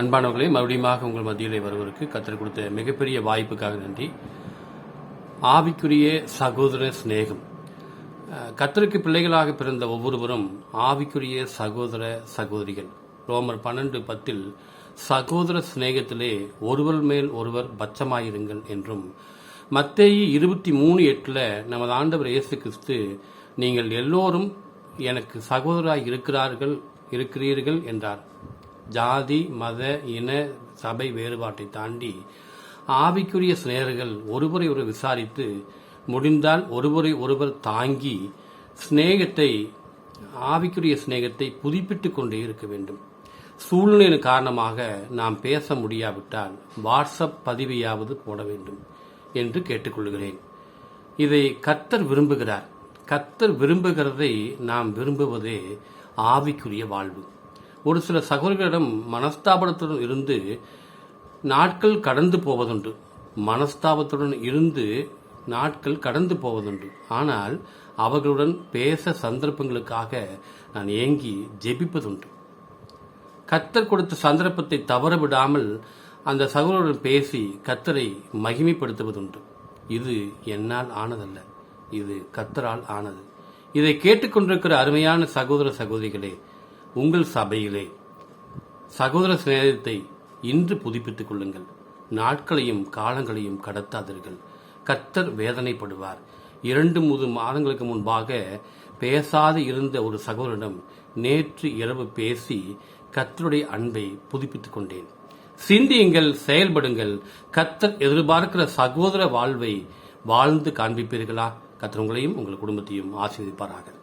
அன்பானவர்களே மறுபடியும் உங்கள் மத்தியிலே வருவதற்கு கற்றுக் கொடுத்த மிகப்பெரிய வாய்ப்புக்காக நன்றி. ஆவிக்குரிய சகோதர சிநேகம். கத்தருக்கு பிள்ளைகளாக பிறந்த ஒவ்வொருவரும் ஆவிக்குரிய சகோதர சகோதரிகள். ரோமர் பன்னெண்டு பத்தில் சகோதர சிநேகத்திலே ஒருவர் மேல் ஒருவர் பச்சமாயிருங்கள் என்றும் மத்தேயி இருபத்தி மூணு எட்டில் நமது ஆண்டவர் இயேசு கிறிஸ்து நீங்கள் எல்லோரும் எனக்கு சகோதராக இருக்கிறார்கள் இருக்கிறீர்கள் என்றார். ஜாதி மத இன சபை வேறுபாட்டை தாண்டி ஆவிக்குரிய சிநேகர்கள் ஒருவரை ஒரு விசாரித்து முடிந்தால் ஒருவரை ஒருவர் தாங்கி சிநேகத்தை ஆவிக்குரிய சிநேகத்தை புதுப்பித்துக் கொண்டே இருக்க வேண்டும். சூழ்நிலையின் காரணமாக நாம் பேச முடியாவிட்டால் வாட்ஸ்அப் பதிவையாவது போட வேண்டும் என்று கேட்டுக்கொள்கிறேன். இதை கத்தர் விரும்புகிறார். கத்தர் விரும்புகிறதை நாம் விரும்புவதே ஆவிக்குரிய வாழ்வு. ஒரு சில சகோதரர்களிடம் மனஸ்தாபனத்துடன் இருந்து நாட்கள் கடந்து போவதுண்டு. மனஸ்தாபத்துடன் இருந்து நாட்கள் கடந்து போவதுண்டு. ஆனால் அவர்களுடன் பேச சந்தர்ப்பங்களுக்காக நான் ஏங்கி ஜெபிப்பதுண்டு. கத்தர் கொடுத்த சந்தர்ப்பத்தை தவற விடாமல் அந்த சகோதரருடன் பேசி கத்தரை மகிமைப்படுத்துவதுண்டு. இது என்னால் ஆனதல்ல. இது கத்தரால் ஆனது. இதை கேட்டுக்கொண்டிருக்கிற அருமையான சகோதர சகோதரிகளே உங்கள் சபையிலே. சகோதர சிநேகத்தை இன்று புதுப்பித்துக் கொள்ளுங்கள். நாட்களையும் காலங்களையும் கடத்தாதீர்கள். கத்தர் வேதனைப்படுவார். இரண்டு மூன்று மாதங்களுக்கு முன்பாக பேசாது இருந்த ஒரு சகோதரிடம் நேற்று இரவு பேசி கத்தருடைய அன்பை புதுப்பித்துக் கொண்டேன். சிந்தியுங்கள் செயல்படுங்கள். கத்தர் எதிர்பார்க்கிற சகோதர வாழ்வை வாழ்ந்து காண்பிப்பீர்களா? கத்தர் உங்களையும் உங்கள் குடும்பத்தையும் ஆசீர்வதிப்பாராக.